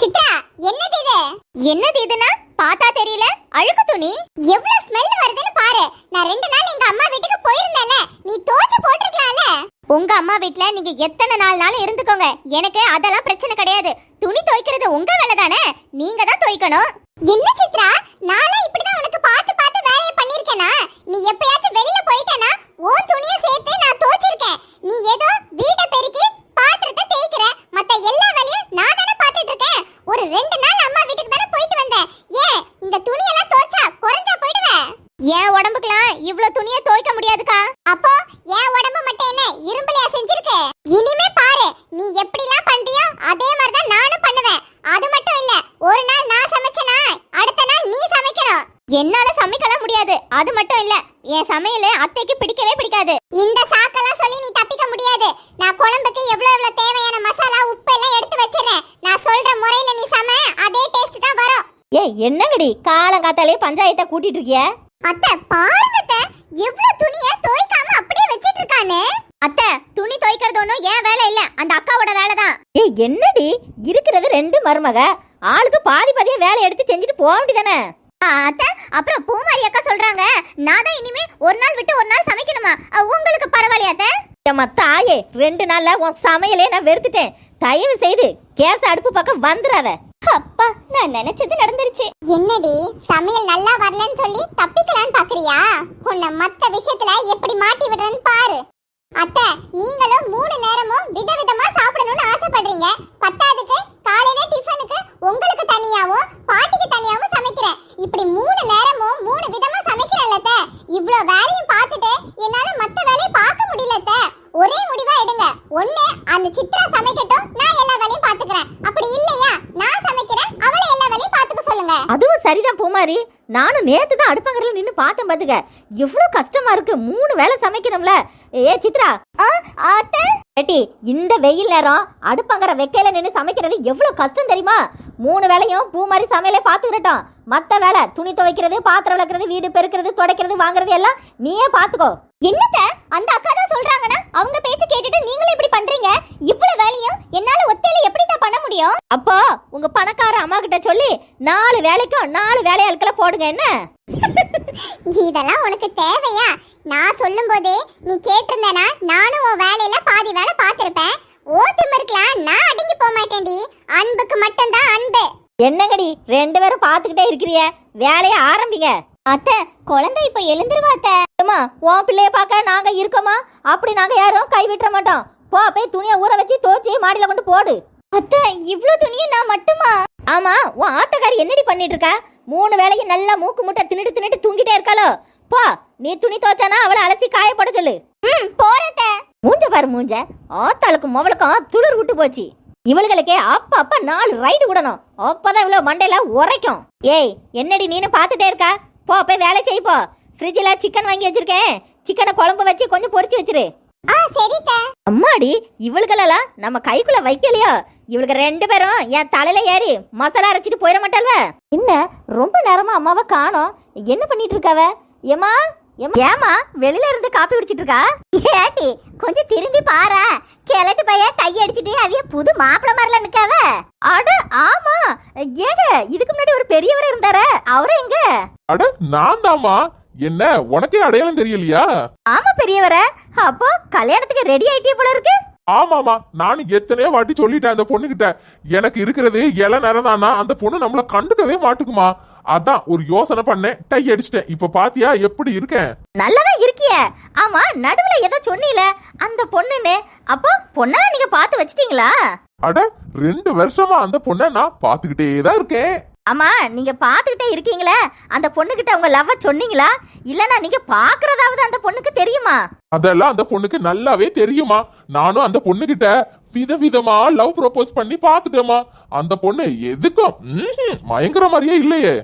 சித்தா என்னது இது? என்னது இதுனா பார்த்தா தெரியல. அழுக்கு துணி. எவ்வளவு ஸ்மெல் வருதுன்னு பாரு. நான் ரெண்டு நாள் எங்க அம்மா வீட்டுக்கு போயிருந்தேன்ல. நீ தோச்சு போட்டிருக்கலாம்ல. உங்க அம்மா வீட்ல நீங்க எத்தனை நாள் நாள் இருந்துக்கோங்க. எனக்கு அதெல்லாம் பிரச்சனை கிடையாது. துணி துவைக்கிறது உங்க வேலை தானே? நீங்க தான் துவைக்கணும். என்ன சித்ரா? நானே இப்படிதான் உனக்கு பார்த்து பார்த்து வேலையை பண்ணிருக்கேனா நீ எப்பயாச்சும் வெளியில போயிட்டேனா ஓ துணியை சேர்த்து நான் துவைச்சிருக்கேன் நீ ஏதோ வீட்டை பெருக்கி பாத்திரத்தை தேய்க்கிற மத்த எல்லா வேலையும் நான் தானே பார்த்துட்டு இருக்கேன் ஒரு ரெண்டு நாள் அம்மா வீட்டுக்கு தானே போயிட்டு வந்தேன் ஏன் இந்த துணியெல்லாம் துவைச்சா குறைஞ்சா போயிடுவேன் என் உடம்புக்குலாம் இவ்ளோ துணியை துவைக்க முடியாதுக்கா அப்போ என் உடம்பு மட்டும் என்ன இரும்புலையா செஞ்சிருக்கு இனிமே பாரு நீ எப்படிலாம் பண்றியோ அதே மாதிரி தான் நானும் பண்ணுவேன் அது மட்டும் இல்ல ஒரு நாள் நான் சமைச்சனா அடுத்த நாள் நீ சமைக்கணும் என்னால சமைக்கலாம் முடியாது. அது மட்டும் இல்ல என் சமையல் அத்தைக்கு பிடிக்கவே பிடிக்காது. இந்த சாக்கெல்லாம் சொல்லி நீ தப்பிக்க முடியாது. நான் குழம்புக்கு எவ்வளவு எவ்வளவு தேவையான மசாலா உப்பு எல்லாம் எடுத்து வச்சிரேன் நான் சொல்ற முறையில நீ சம அதே டேஸ்ட் தான் வரும். ஏய் என்னங்கடி? காலங்காத்தாலே பஞ்சாயத்தை கூட்டிட்டு இருக்கிய? அத்தை பாருங்க அத்தை. எவ்வளவு துணிய துவைக்காம அப்படியே வச்சிட்டு இருக்கானு. அத்தை துணி துவைக்கிறது ஒண்ணும் ஏன் வேலை இல்ல. அந்த அக்காவோட வேலை தான். ஏய் என்னடி? இருக்கிறது ரெண்டு மருமக. ஆளுக்கு பாதி பாதியா வேலை எடுத்து செஞ்சுட்டு போக வேண்டியதானே? அத்தை அப்புறம் பூமாரி அக்கா சொல்றாங்க. நான் தான் இனிமே ஒரு நாள் விட்டு ஒரு நாள் சமைக்கணுமா? உங்களுக்கு பரவாயில்லையா அத்தை? ஏம்மா தாயே ரெண்டு நாள்ல உன் சமையலே நான் வெறுத்துட்டேன். தயவு செய்து கேஸ் அடுப்பு பக்கம் வந்துடாத அப்பா நான் நினைச்சது நடந்துருச்சு. என்னடி சமையல் நல்லா வரலன்னு சொல்லி தப்பிக்கலான்னு பாக்குறியா? உன்னை மத்த விஷயத்துல எப்படி மாட்டி விடுறேன்னு பாரு. அத்தை நீங்களும் மூணு நேரமும் விதவிதமா சாப்பிடணும்னு ஆசைப்படுறீங்க. பத்தாவதுக்கு காலையில டிஃபனுக்கு உங்களுக்கு தனியாவும் பாட்டிக்கு தனியாவும் சமைக்கிறேன். இப்படி மூணு நேரமும் மூணு விதமா சமைக்கிறேன்ல அத்தை இவ்ளோ வேலையும் பார்த்துட்டு என்னால மத்த வேலையை பார்க்க முடியல அத்தை ஒரே முடிவா எடுங்க. ஒண்ணு அந்த சித்ரா சமைக்கட்டும். நான் எல்லா வேலையும் பாத்துக்கிறேன் அப்படி இல்லையா? நான் சமைக்கிறேன். அவளை எல்லா வேலையும் பாத்துக்க சொல்லுங்க. அதுவும் சரிதான் பூமாரி. நானும் நேத்து தான் அடுப்பங்கரில் நின்று பார்த்தேன் பாத்துக்க. எவ்வளவு கஷ்டமா இருக்கு. மூணு வேளை சமைக்கணும்ல. ஏ சித்ரா. அத்தை ஏட்டி இந்த வெயில் நேரம் அடுப்பங்கிற வெக்கையில நின்று சமைக்கிறது எவ்வளோ கஷ்டம் தெரியுமா? மூணு வேலையும் பூ மாதிரி சமையலே பார்த்துக்கிட்டோம் மற்ற வேலை துணி துவைக்கிறது பாத்திரம் விளக்குறது வீடு பெருக்கிறது துடைக்கிறது வாங்குறது எல்லாம் நீயே பார்த்துக்கோ. என்னத்த? அந்த அக்கா தான் சொல்றாங்கன்னா அவங்க பேச்சு கேட்டுட்டு நீங்களும் இப்படி பண்றீங்க? இவ்வளவு வேலையும் என்னால ஒத்தையில எப்படி தான் பண்ண முடியும்? அப்போ உங்க பணக்கார அம்மா கிட்ட சொல்லி நாலு வேலைக்கும் நாலு வேலையாட்களை போடுங்க என்ன? இதெல்லாம் உனக்கு தேவையா? நான் சொல்லும் போதே நீ கேட்டிருந்தனா நானும் உன் வேலையில பாதி வேலை பார்த்துருப்பேன். ஓட்டு இருக்கலாம். நான் அடங்கி போக மாட்டேன்டி. அன்புக்கு மட்டும்தான் அன்பு. என்னங்கடி ரெண்டு பேரும் பார்த்துக்கிட்டே இருக்கிறிய? வேலையை ஆரம்பிங்க. அத்தை குழந்தை இப்ப எழுந்துருவா அத்தை. அம்மா உன் பிள்ளைய பார்க்க நாங்க இருக்கோமா? அப்படி நாங்க யாரும் கை விட்டுற மாட்டோம். போ போய் துணியை ஊற வச்சு தோச்சி மாடியில கொண்டு போடு. அத்தை இவ்வளோ துணியை நான் மட்டுமா? ஆமா உன் ஆத்தக்காரி என்னடி பண்ணிட்டு இருக்கா? மூணு வேளையும் நல்லா மூக்கு முட்டை தின்னுட்டு தின்னுட்டு தூங்கிட்டே இருக்காளோ. போ நீ துணி துவைச்சானா அவளை அலசி காய போட சொல்லு. ம் போறத மூஞ்ச பாரு மூஞ்ச. ஆத்தாளுக்கும் மவளுக்கும் துளிர் விட்டு போச்சு. இவளுகளுக்கே அப்ப அப்ப நாலு ரைடு விடணும். அப்பதான் இவ்வளவு மண்டையில உரைக்கும். ஏய் என்னடி நீனு பார்த்துட்டே இருக்கா? போ போய் வேலை செய் போ. ஃப்ரிட்ஜில் சிக்கன் வாங்கி வச்சிருக்கேன். சிக்கனை குழம்பு வச்சு கொஞ்சம் பொரிச்சு வச்சிரு. ஆ சரி அத்தை அம்மாடி இவளுகளெல்லாம் நம்ம கைக்குள்ள வைக்கலையோ? இவளுக்கு ரெண்டு பேரும் என் தலையில ஏறி மசாலா அரைச்சிட்டு போயிட மாட்டாள்வ. என்ன ரொம்ப நேரமா அம்மாவை காணோம். என்ன பண்ணிட்டு இருக்காவ ஏமா ஏமா வெளியில இருந்து காப்பி குடிச்சிட்டு இருக்கா ஏட்டி கொஞ்சம் திரும்பி பாரு. கிழட்டு பையன் கை அடிச்சிட்டு அவிய புது மாப்பிள மாதிரில நிக்காவ. அட ஆமா. ஏங்க இதுக்கு முன்னாடி ஒரு பெரியவர் இருந்தாரு. அவரு எங்க? அட நான் தாமா என்ன உனக்கே அடையாளம் தெரியலையா? ஆமா பெரியவர. அப்போ கல்யாணத்துக்கு ரெடி ஆயிட்டே போல இருக்கு. ஆமாமா நானும் எத்தனையோ வாட்டி சொல்லிட்டேன் அந்த பொண்ணுகிட்ட. எனக்கு இருக்கிறது இள நேரம் தானா அந்த பொண்ணு நம்மள கண்டுக்கவே மாட்டுக்குமா? அதான் ஒரு யோசனை பண்ணேன். டை அடிச்சிட்டேன். இப்ப பாத்தியா எப்படி இருக்கேன் நல்லதா இருக்கிய. ஆமா நடுவுல ஏதோ சொன்னீல. அந்த பொண்ணுன்னு. அப்போ பொண்ணா நீங்க பார்த்து வச்சிட்டீங்களா? அட ரெண்டு வருஷமா அந்த பொண்ணை நான் பாத்துக்கிட்டே தான் இருக்கேன். ஆமா நீங்க பாத்துக்கிட்டே இருக்கீங்களே. அந்த பொண்ணுகிட்ட உங்க லவ் சொன்னீங்களா? இல்லனா நீங்க பாக்குறதாவது அந்த பொண்ணுக்கு தெரியுமா? அதெல்லாம் அந்த பொண்ணுக்கு நல்லாவே தெரியுமா? நானும் அந்த பொண்ணுகிட்ட விதவிதமா லவ் ப்ரோபோஸ் பண்ணி பாத்துட்டேமா அந்த பொண்ணு எதுக்கும்? ம்ஹும், மயங்கர மாதிரியே இல்லையே.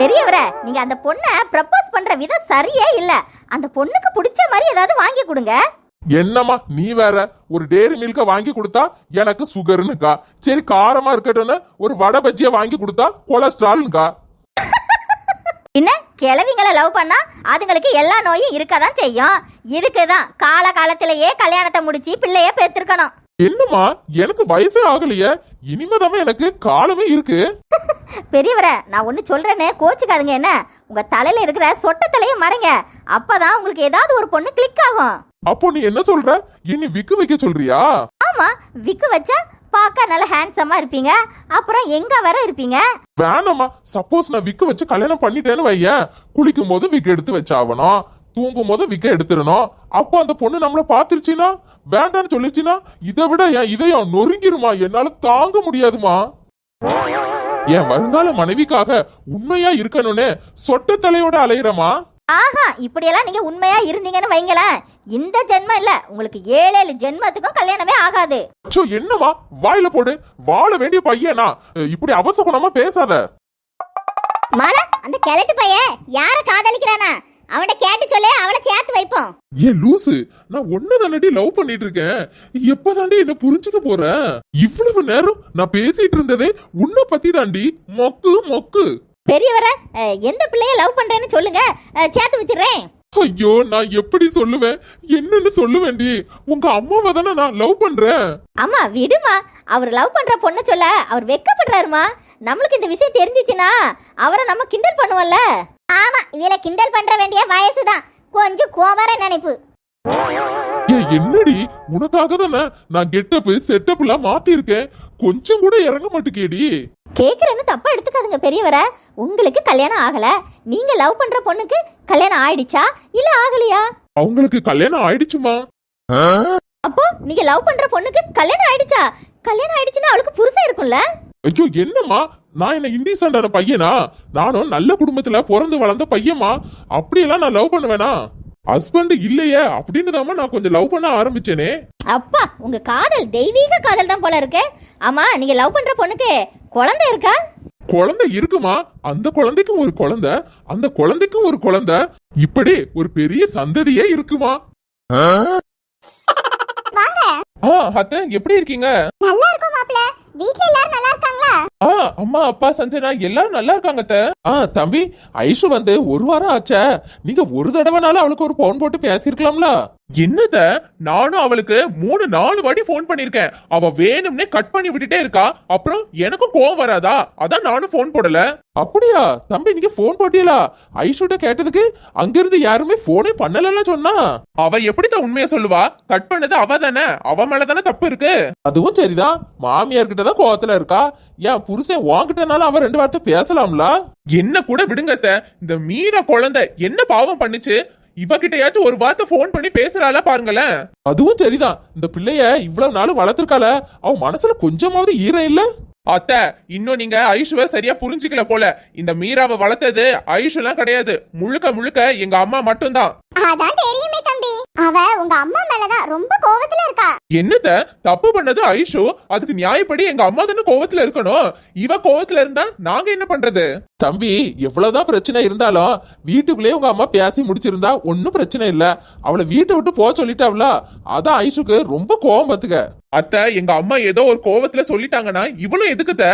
பெரியவரே நீங்க அந்த பொண்ணை ப்ரப்போஸ் பண்ற விதம் சரியே இல்ல. அந்த பொண்ணுக்கு பிடிச்ச மாதிரி ஏதாவது வாங்கி கொடுங்க. என்னம்மா நீ வேற ஒரு டேரி மில்க வாங்கி கொடுத்தா எனக்கு சுகர்னுக்கா சரி காரமா இருக்கட்டும்னு ஒரு வடை பஜ்ஜிய வாங்கி கொடுத்தா கொலஸ்ட்ரால்னுக்கா என்ன? கிழவிங்களை லவ் பண்ணா அதுங்களுக்கு எல்லா நோயும் இருக்கதான் செய்யும். இதுக்கு தான் கால காலத்திலேயே கல்யாணத்தை முடிச்சு பிள்ளைய பெற்றிருக்கணும். என்னம்மா எனக்கு வயசே ஆகலையே. இனிமேதான் எனக்கு காலமே இருக்கு. பெரியவரை நான் ஒன்று சொல்றேன்னு கோச்சுக்காதுங்க என்ன? உங்க தலையில இருக்கிற சொட்ட தலையை மறைங்க. அப்பதான் உங்களுக்கு ஏதாவது ஒரு பொண்ணு கிளிக் ஆகும். அப்போ நீ என்ன சொல்ற? இனி விக்கு வைக்க சொல்றியா? ஆமா விக்கு வச்சா பார்க்க நல்ல ஹேண்ட்ஸமா இருப்பீங்க. அப்புறம் எங்க வர இருப்பீங்க? வேணாம்மா. சப்போஸ் நான் விக்கு வச்சு கல்யாணம் பண்ணிட்டேன்னு வையேன். குளிக்கும் போது விக்கு எடுத்து வச்சாகணும். தூங்கும் போது விக்க எடுத்துடணும். அப்போ அந்த பொண்ணு நம்மள பாத்துருச்சுன்னா வேண்டான்னு சொல்லிச்சுன்னா? இதை விட என் இதயம் நொறுங்கிருமா? என்னால தாங்க முடியாதுமா. என் வருங்கால மனைவிக்காக உண்மையா இருக்கணும்னு சொட்ட தலையோட அலையிறமா ஆஹா இப்படியெல்லாம் நீங்க உண்மையா இருந்தீங்கன்னு வைங்களேன். இந்த ஜென்மம் இல்ல உங்களுக்கு ஏழு ஏழு ஜென்மத்துக்கும் கல்யாணமே ஆகாது. அச்சோ என்னமா வாயில போடு. வாழ வேண்டிய பையனா? இப்படி அவசகுணமா பேசாத. மாலா அந்த கிழட்டு பையன் யார காதலிக்கிறானா? அவன்கிட்ட கேட்டு சொல்லு அவளை சேர்த்து வைப்போம். ஏன் லூசு நான் ஒன்னதானடி லவ் பண்ணிட்டு இருக்கேன் எப்பதாண்டி என்ன புரிஞ்சுக்க போற? இவ்வளவு நேரம் நான் பேசிட்டு இருந்ததே உன்னை பத்தி தாண்டி மொக்கு மொக்கு. பெரியவரை எந்த பிள்ளைய லவ் பண்றேன்னு சொல்லுங்க. சேர்த்து வச்சிடுறேன். ஐயோ நான் எப்படி சொல்லுவேன்? என்னன்னு சொல்லுவேன்டி. உங்க அம்மாவை தானே நான் லவ் பண்றேன். அம்மா விடுமா. அவர் லவ் பண்ற பொண்ணு சொல்ல அவர் வெக்கப்படுறாருமா. நம்மளுக்கு இந்த விஷயம் தெரிஞ்சிச்சுன்னா அவரை நம்ம கிண்டல் பண்ணுவோம்ல. ஆமா இவள கிண்டல் பண்ற வேண்டிய வயசுதான். கொஞ்சம் கோவர நினைப்பு. என்னடி? உனக்காக தானே நான் கெட்டப்பு செட்டப் எல்லாம் மாத்திருக்கேன். கொஞ்சம் கூட இறங்க மாட்டேங்கேடி. கேக்குறேன்னு தப்பா எடுத்துக்காதுங்க பெரியவரை. உங்களுக்கு கல்யாணம் ஆகல. நீங்க லவ் பண்ற பொண்ணுக்கு கல்யாணம் ஆயிடுச்சா? இல்ல ஆகலையா? அவங்களுக்கு கல்யாணம் ஆயிடுச்சுமா? அப்போ நீங்க லவ் பண்ற பொண்ணுக்கு கல்யாணம் ஆயிடுச்சா? கல்யாணம் ஆயிடுச்சுன்னா அவளுக்கு புருஷன் இருக்கும்ல? ஐயோ என்னம்மா? நான் என்ன இண்டிசென்டான பையனா? நானும் நல்ல குடும்பத்துல பிறந்து வளர்ந்த பையமா அப்படியெல்லாம் நான் லவ் பண்ணுவேனா? ஹஸ்பண்ட் இல்லையே அப்படின்னு நான் கொஞ்சம் லவ் பண்ண ஆரம்பிச்சேனே. அப்பா உங்க காதல் தெய்வீக காதல் தான் போல இருக்கு. ஆமா நீங்க லவ் பண்ற பொண்ணுக்கு குழந்தை இருக்கா? குழந்தை இருக்குமா? அந்த குழந்தைக்கும் ஒரு குழந்தை அந்த குழந்தைக்கும் ஒரு குழந்தை. இப்படி ஒரு பெரிய சந்ததியே இருக்குமா? வாங்க. ஆ அத்தை எப்படி இருக்கீங்க? நல்லா இருக்கும் மாப்ள வீட்ல எல்லாரும் நல்லா ஆ அம்மா அப்பா சஞ்சனா எல்லாரும் நல்லா இருக்காங்க அத்தை. ஆ தம்பி ஐஷு வந்து ஒரு வாரம் ஆச்சே. நீங்க ஒரு தடவைனாலும் அவளுக்கு ஒரு போன் போட்டு பேசியிருக்கலாம்ல. என்னத? நானும் அவளுக்கு மூணு நாலு வாட்டி ஃபோன் பண்ணிருக்கேன். அவ வேணும்னே கட் பண்ணி விட்டுட்டே இருக்கா. அப்புறம் எனக்கும் கோவம் வராதா? அதான் நானும் ஃபோன் போடல. அப்படியா? தம்பி நீங்க ஃபோன் போட்டீங்களா ஐஷுட்ட கேட்டதுக்கு அங்கிருந்து யாருமே ஃபோனே பண்ணலன்னு சொன்னா? அவ எப்படிதான் உண்மையை சொல்லுவா? கட் பண்ணது அவ தானே? அவ மேல தானே தப்பு இருக்கு? அதுவும் சரிதான் மாமியார் தான் கோவத்துல இருக்கா? ஏன் புருஷன் வாங்கிட்டனால அவ ரெண்டு வார்த்தை பேசலாம்ல? என்ன கூட விடுங்கத்த இந்த மீரா குழந்தை என்ன பாவம் பண்ணுச்சு? இவகிட்டயாச்சும் ஒரு வார்த்தை ஃபோன் பண்ணி பேசுறாளா பாருங்களேன். அதுவும் சரிதான். இந்த பிள்ளைய இவ்வளவு நாள் வளர்த்திருக்கால அவ மனசுல கொஞ்சமாவது ஈரம் இல்ல? அத்த இன்னும் நீங்க ஐஷுவ சரியா புரிஞ்சுக்கல போல. இந்த மீராவை வளர்த்தது ஐஷுலாம் கிடையாது. முழுக்க முழுக்க எங்க அம்மா மட்டும்தான். அதான் தெரியுமே தம்பி. அவ உங்க அம்மா மேலதான் ரொம்ப கோவத்துல இருக்கா. என்னத்த தப்பு பண்ணது ஐஷு? அதுக்கு நியாயப்படி எங்க அம்மா தானே கோவத்துல இருக்கணும். இவ கோவத்துல இருந்தா நாங்க என்ன பண்றது? தம்பி எவ்வளவுதான் பிரச்சனை இருந்தாலும் வீட்டுக்குள்ளேயே உங்க அம்மா பேசி முடிச்சிருந்தா ஒன்னும் பிரச்சனை இல்ல. அவளை வீட்டை விட்டு போக சொல்லிட்டாவ்ல. அதான் ஐஷுக்கு ரொம்ப கோவம் பத்துக்க. அத்த எங்க அம்மா ஏதோ ஒரு கோவத்துல சொல்லிட்டாங்கன்னா இவளும் எதுக்குத்த?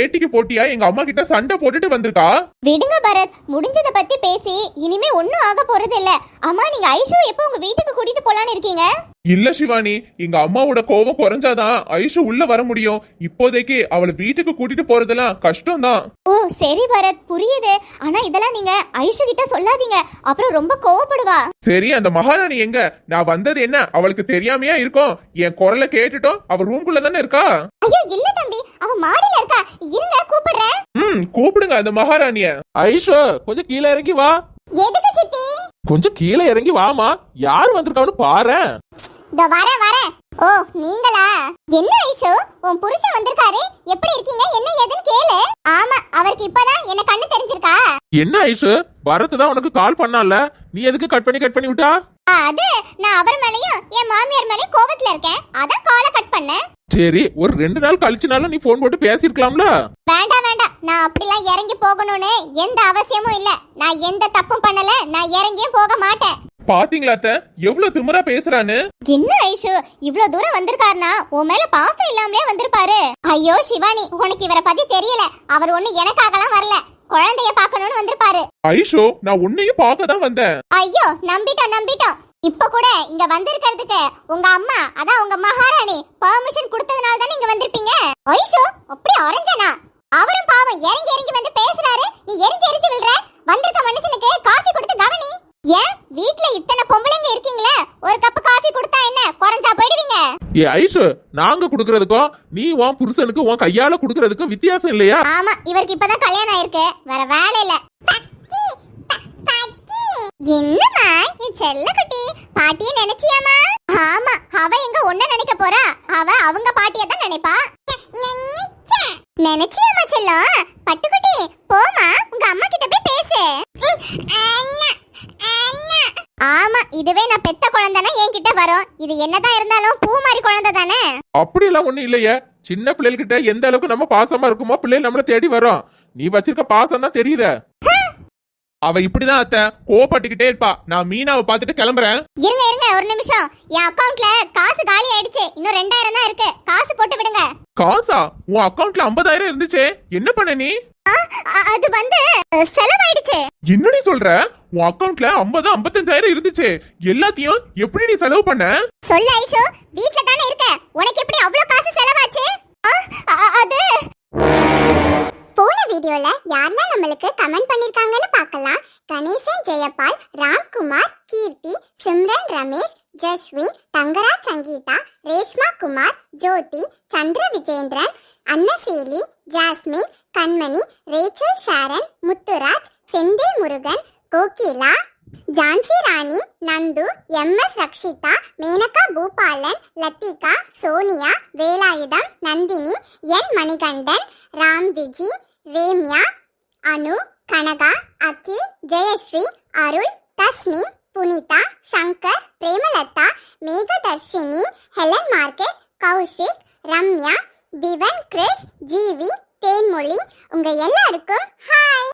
ஏட்டிக்கு போட்டியா? எங்க அம்மா கிட்ட சண்டை போட்டுட்டு வந்திருக்கா? விடுங்க பரத். முடிஞ்சத பத்தி பேசி இனிமே ஒண்ணும் ஆக போறது இல்ல அம்மா நீங்க ஐஷு எப்போ உங்க வீட்டுக்கு கூட்டிட்டு போலான்னு இருக்கீங்க? இல்ல சிவானி எங்க அம்மாவோட கோவம் குறைஞ்சாதான் ஐஷு உள்ள வர முடியும். இப்போதைக்கு அவளை வீட்டுக்கு கூட்டிட்டு போறதெல்லாம் கஷ்டம்தான். ஓ சரி பரத் புரியுது. ஆனா இதெல்லாம் நீங்க ஐஷு கிட்ட சொல்லாதீங்க. அப்புறம் ரொம்ப கோவப்படுவா. சரி அந்த மகாராணி எங்க? நான் வந்தது என்ன? அவளுக்கு தெரியாமையா இருக்கும்? என் குரலை கேட்டுட்டோம் அவ ரூம்குள்ள தானே இருக்கா? ஐயோ இல்ல தம்பி. அவ மாடியில இருக்கா. இருங்க கூப்பிடுறேன். ம் கூப்பிடுங்க அந்த மகாராணிய. ஐஷோ கொஞ்சம் கீழே இறங்கி வா. எதுக்கு சித்தி? கொஞ்சம் கீழே இறங்கி வாமா. யார் வந்திருக்கான்னு பாரு இதோ வரேன் வரேன் ஓ நீங்களா? என்ன ஐஷு? உன் புருஷன் வந்திருக்காரு. எப்படி இருக்கீங்க? என்ன ஏதுன்னு கேளு. ஆமா அவருக்கு இப்பதான் என்ன கண்ணு தெரிஞ்சிருக்கா? என்ன ஐஷு? பரத் தான் உனக்கு கால் பண்ணால நீ எதுக்கு கட் பண்ணி கட் பண்ணி விட்டா? அது நான் அவர் மேலயும் என் மாமியார் மேலயும் கோவத்துல இருக்கேன். அதான் காலை கட் பண்ணேன். சரி ஒரு ரெண்டு நாள் கழிச்சுனாலும் நீ போன் போட்டு பேசியிருக்கலாம்ல? வேண்டாம் வேண்டாம். நான் அப்படிலாம் இறங்கி போகணும்னு எந்த அவசியமும் இல்ல. நான் எந்த தப்பும் பண்ணல. நான் இறங்கியும் போக மாட்டேன். பாத்தீங்களா அத்தை? எவ்வளவு திமிரா பேசுறான்னு? என்ன ஐஷு இவ்ளோ தூரம் வந்திருக்காருனா உன் மேல பாசம் இல்லாமலே வந்திருப்பாரு. ஐயோ சிவானி உனக்கு இவரை பத்தி தெரியல. அவர் ஒண்ணு எனக்காகலாம் வரல. குழந்தைய பார்க்கணும்னு வந்திருப்பாரு. ஐஷோ நான் உன்னையும் பார்க்க தான் வந்தேன். ஐயோ நம்பிட்டோம் நம்பிட்டோம். இப்ப கூட இங்க வந்திருக்கிறதுக்கு உங்க அம்மா அதான் உங்க மகாராணி பெர்மிஷன் கொடுத்ததுனால தானே இங்க வந்திருப்பீங்க? ஐஷோ அப்படி அரஞ்சனா? அவரும் பாவம் இறங்கி இறங்கி வந்து பேசுறாரு. நீ எரிஞ்சு எரிஞ்சு விழுற. வந்திருக்க மனுஷனுக்கு காஃபி கொடுத்து கவனி. ஏன்? வீட்ல இத்தனை பொம்பளைங்க இருக்கீங்களே? ஒரு கப் காஃபி கொடுத்தா என்ன? குறைஞ்சா போயிடுவீங்க. ஏ ஐஷு நாங்க குடுக்கறதுக்கும் நீ உன் புருஷனுக்கு உன் கையால குடுக்கறதுக்கும் வித்தியாசம் இல்லையா? ஆமா இவருக்கு இப்பதான் கல்யாணம் ஆயிருக்கு. வேற வேலை இல்ல. என்னம்மா என் செல்ல குட்டி? பாட்டிய நினைச்சியாமா ஆமா அவ எங்க ஒண்ணு நினைக்க போறா? அவ அவங்க பாட்டிய தான் நினைப்பா நினைச்சியாமா செல்லம். பட்டுக்குட்டி போமா உங்க அம்மா கிட்ட போய் பேசு ஆமா இதுவே நான் பெத்த குழந்தைனா என்கிட்ட வரும். இது என்னதான் இருந்தாலும் பூ மாதிரி குழந்தை தானே? அப்படியெல்லாம் ஒண்ணும் இல்லையே. சின்ன பிள்ளைகிட்ட எந்த அளவுக்கு நம்ம பாசமா இருக்குமோ பிள்ளைகள் நம்மள தேடி வரும். நீ வச்சிருக்க பாசம் தான் தெரியுத. அவ இப்படிதான் அத்தை. கோபப்பட்டுக்கிட்டே இருப்பா. நான் மீனாவை பார்த்துட்டு கிளம்புறேன். இருங்க இருங்க ஒரு நிமிஷம். என் அக்கவுண்ட்ல காசு காலி ஆயிடுச்சு இன்னும் ரெண்டாயிரம் தான் இருக்கு காசு போட்டு விடுங்க காசா? உன் அக்கவுண்ட்ல 50000 இருந்துச்சே. என்ன பண்ண நீ? அது வந்து செலவாயிடுச்சு. என்னடி சொல்ற? உன் அக்கவுண்ட்ல 50 55000 இருந்துச்சே. எல்லாத்தையும் எப்படி நீ செலவு பண்ண? சொல்லு ஐஷு. வீட்ல தானே இருக்க. உனக்கு எப்படி அவ்வளவு காசு செலவாச்சு? அது. போன வீடியோல யாரெல்லாம் நம்மளுக்கு கமெண்ட் பண்ணிருக்காங்கன்னு பார்க்கலாம். Ganesan Jayapal Ramkumar Keerthi Simran Ramesh Jaswin Thangaraj Sangeetha Reshma Kumar Jothi Chandra Vijendran Annaseeli Jasmine Kanmani Rachel Sharon Muthuraj Senthil Murugan Kokila Jhansi Rani Nandu M S Rakshitha Menaka Boopalan Lathika Sonia Velayutham Nandhini N Manikandan Ram Viji Remya Anu Kanaga Akhil Jayashree Arul Tasmin Punitha Shankar Premalatha Megadharshini Helen market Kaushik Ramya Dhivan Krish Jeevi Thenmozhi உங்க எல்லாருக்கும் hi!